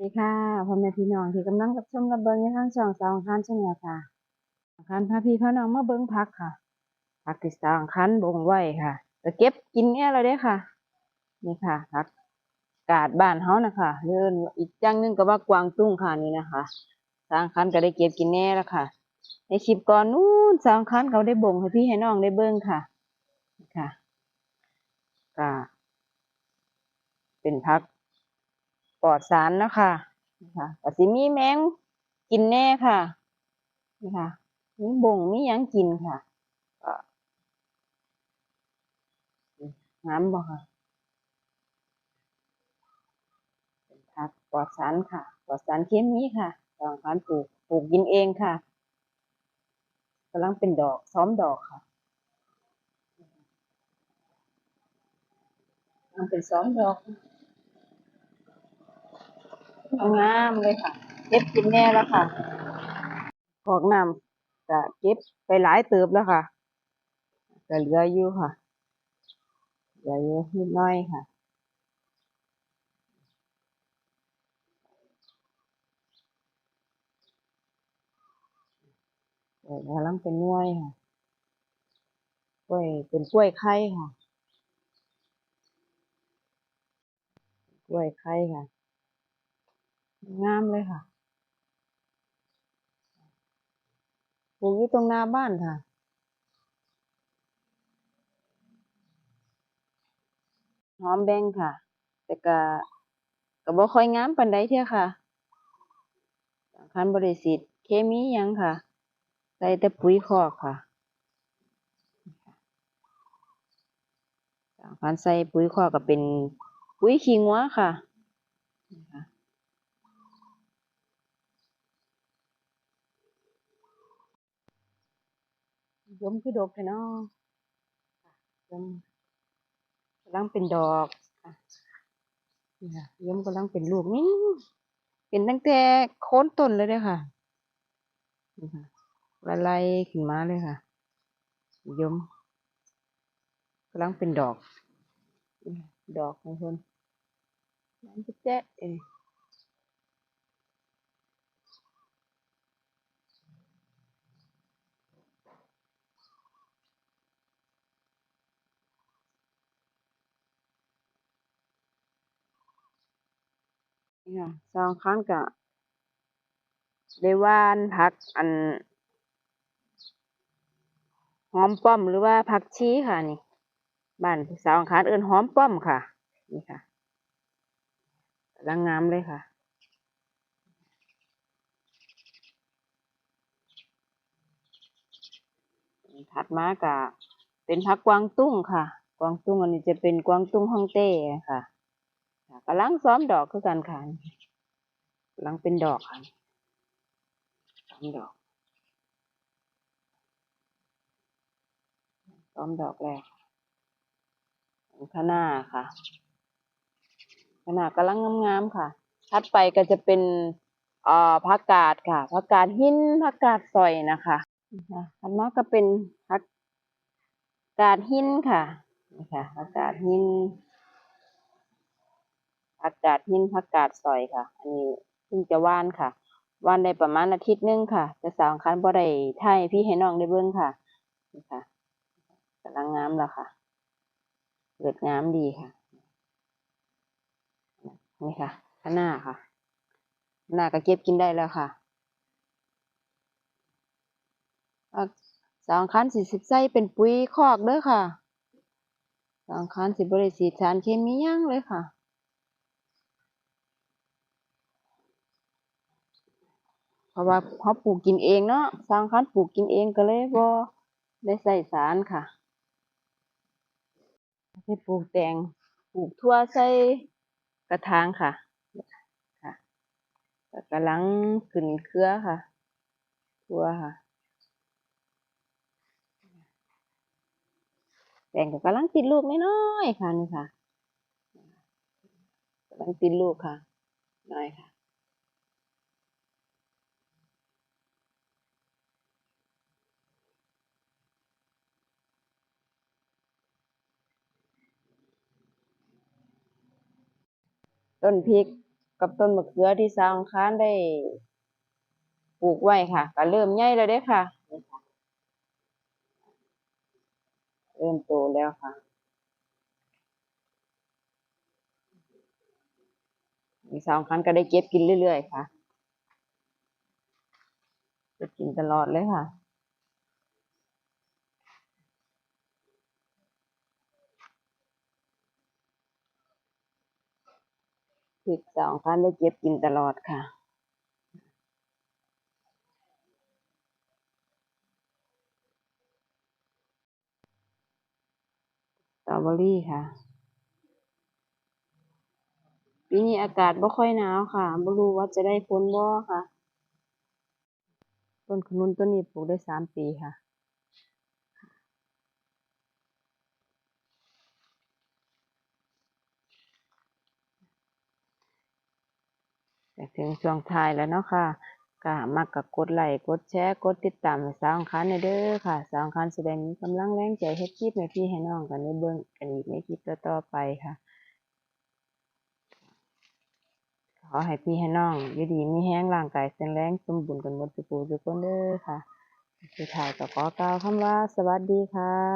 ดีค่ะพ่อแม่พี่น้องที่กำลังรับชมรับเบิ่งในทางช่องสาวอังคารชาแนลค่ะอังคารพาพี่พาน้องมาเบิ่งผักค่ะผักที่สองคารบ่งไว้ค่ะก็เก็บกินแน่แล้วเด้ค่ะ นี่ค่ะผักกาดบ้านเฮานะคะเดินอีกจังนึงก็ว่ากวางตุ้งค่ะนี่นะคะสองคารก็ได้เก็บกินแน่แล้วค่ะ ในคลิปก่อนนู้นสองคารเขาได้บ่งให้พี่ให้น้องได้เบิ่งค่ะนี่ค่ะก็เป็นผัก ปลอดสารนะคะนี่ค่ะกสิมีแมงกินแน่ค่ะนี่ค่ะมีบ่งมียังกินค่ะน้ำบ่ค่ะเป็นผักปลอดสารค่ะปลอดสารเคมีค่ะทางการปลูกปลูกกินเองค่ะกำลังเป็นดอกซ้อมดอกค่ะกำลังเป็นซ้อมดอก งามเลยค่ะ เก็บกินแน่แล้วค่ะกอกน้ำก็เก็บไปหลายเติบแล้วค่ะก็เหลืออยู่ค่ะเหลืออยู่นิดหน้อยค่ะเออกำลังเป็นน่วยค่ะกล้วยเป็นกล้วยไข่ค่ะ กล้วยไข่ค่ะ งามเลยค่ะปลูกอยู่ตรงหน้าบ้านค่ะ หอมแบงค่ะ แต่ก็ก็บ่ค่อยงามปานใดเที่ยค่ะสำคัญบริสิทธิ์เคมียังค่ะ ใส่แต่ปุ๋ยคอกค่ะสำคัญใส่ปุ๋ยคอกก็เป็นปุ๋ยขี้งัวค่ะนี่ค่ะ ยมคือดกแท้เนาะยมกำลังเป็นดอกค่ะนี่ค่ะยมกำลังเป็นลูกนี่เป็นตั้งแต่โคนต้นเลยเด้อค่ะนี่ค่ะละลายขึ้นมาเลยค่ะยมกำลังเป็นดอกนี่ค่ะดอกของเพิ่นน้ำจะแจ๊ะเอง นี่ค่ะสองครั้งก็ได้ว่านผักอันหอมป้อมหรือว่าผักชีค่ะนี่บ้านสาวอังคารเอิ้นหอมป้อมค่ะ นี่ค่ะกำลังงามเลยค่ะถัดมาก็เป็นผักกวางตุ้งค่ะ กวางตุ้งอันนี้จะเป็นกวางตุ้งฮ่องเต้ค่ะ กำลังซ้อมดอกคือกันค่ะกำลังเป็นดอกค่ะซ้อมดอกซ้อมดอกแรกข้างหน้าค่ะข้างหน้ากำลังงามๆค่ะ ถัดไปก็จะเป็นเอ่อผักกาดค่ะผักกาดหินผักกาดซอยนะคะนะคะถัดมาก็เป็นผักกาดหินค่ะนี่ค่ะผักกาดหิน ผักกาดหินผักกาดซอยค่ะ อันนี้เพิ่งจะว่านค่ะว่านได้ประมาณอาทิตย์หนึงค่ะแต่สาวอังคันบ่ได้ถ่ายพี่ให้น้องได้เบิ่งค่ะนี่ค่ะกำลังงามแล้วค่ะเกิดงามดีค่ะนี่ค่ะข้างหน้าค่ะหน้าก็เก็บกินได้แล้วค่ะสองคันสิสิบใส่เป็นปุ๋ยคอกเด้อค่ะสองคันสิบบริสีดสารเคมียังเลยค่ะ เพ ราะว่าเขาปลูกกินเองเนาะสาวอังคันปลูกกินเองก็เลยบ่ได้ใส่สารค่ะให้ปลูกแตงปลูกทั่วใส่กระถางค่ะค่ะก็กำลังขึ้นเครือค่ะ ทั่วค่ะแตงก็กำลังติดลูกน้อยๆค่ะนี่ค่ะกำลังติดลูกค่ะน้อยค่ะ ต้นพริกกับต้นมะเขือที่สาวอังคารได้ปลูกไว้ค่ะก็เริ่มใหญ่แล้วเด้ค่ะนี่ค่ะเริ่มโตแล้วค่ะมีสาวอังคารก็ได้เก็บกินเรื่อยๆค่ะเก็บกินตลอดเลยค่ะ พ ริกสองคันได้เก็บกินตลอดค่ะสตรอเบอรี่ค่ะ ปีนี้อากาศบ่ค่อยหนาวค่ะบ่รู้ว่าจะได้ผลบ่ค่ะ ต้นขนุนต้นนี้ปลูกได้สามปีค่ะ แต่ถึงช่วงท้ายแล้วเนาะค่ะก็มักก็กดไลค์กดแชร์กดติดตามสาวอังคารหน่อยเด้อค่ะสาวอังคารสิได้มีกำลังแรงใจเฮ็ดคลิปให้พี่ให้น้องกันได้เบิ่งกันอีกในคลิปต่อๆไปค่ะ ขอให้พี่ให้น้องอยู่ดีมีแรงร่างกายแข็งแรงสมบูรณ์กันหมดทุกผู้ทุกคนเด้อค่ะสุดท้ายก็ขอกล่าวคำว่าสวัสดีค่ะ